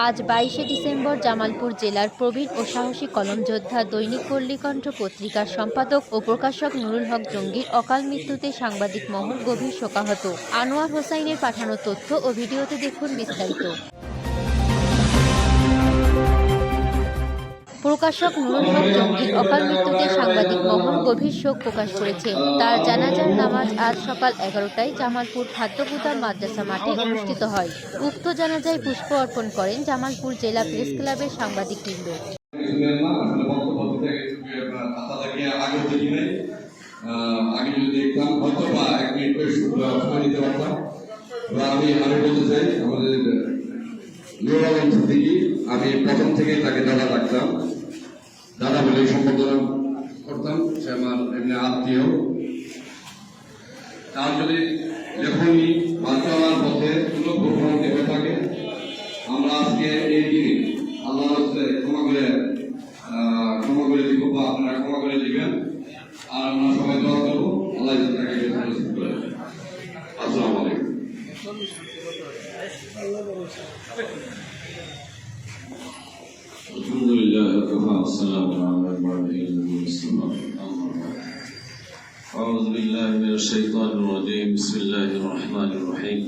আজ বাইশে ডিসেম্বর জামালপুর জেলার প্রবীণ ও সাহসী কলম যোদ্ধা দৈনিক পল্লীকণ্ঠ পত্রিকার সম্পাদক ও প্রকাশক নুরুল হক জঙ্গির অকাল মৃত্যুতে সাংবাদিক মহল গভীর শোকাহত। আনোয়ার হোসাইনের পাঠানো তথ্য ও ভিডিওতে দেখুন বিস্তারিত। প্রকাশক নুরুল হক জঙ্গির অকাল মৃত্যুতে সাংবাদিক মহল গভীর শোক প্রকাশ করেছে। তার জানাজার নামাজ আজ সকাল এগারোটায় জামালপুর খাদ্যপুতার মাদ্রাসা মাঠে অনুষ্ঠিত হয়। উক্ত জানাজায় পুষ্প অর্পণ করেন জামালপুর জেলা প্রেস ক্লাবের সাংবাদিকবৃন্দ। শুনলেন না আসলে বক্তব্য দিতে আপনাদেরকে আগে দেখি নাই আহ, আগে যদি দেখতাম হয়তো বা এক মিনিট সময় দিতে পারতাম আমি বলতে চাই আমাদের দাদা বলে সম্বোধনা করতাম সে আমার এমনি আত্মীয়। তার যদি লেখনি বা চলার পথে কোনো ভ্রমণটি থাকে আমরা আজকে এই দিনে আল্লাহ ক্ষমা করে ক্ষমা করে দিব বা আপনারা ক্ষমা করে দিবেন। আর আমরা সবাই দোয়া করব। আল্লাহ তাকে আসসালামু আলাইকুম। لله وكفى والسلام على عباده الذين اصطفى أما بعد. أعوذ بالله من الشيطان الرجيم بسم الله الرحمن الرحيم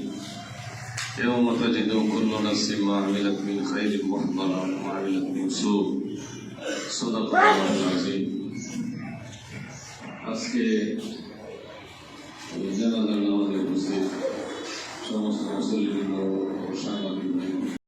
يوم تجد كل نفس ما عملت من خير محضرا وما عملت من سوء صدق الله العظيم আজকে জানাজার নামাজে উপস্থিত সমস্ত মুসলিম ও সাংবাদিক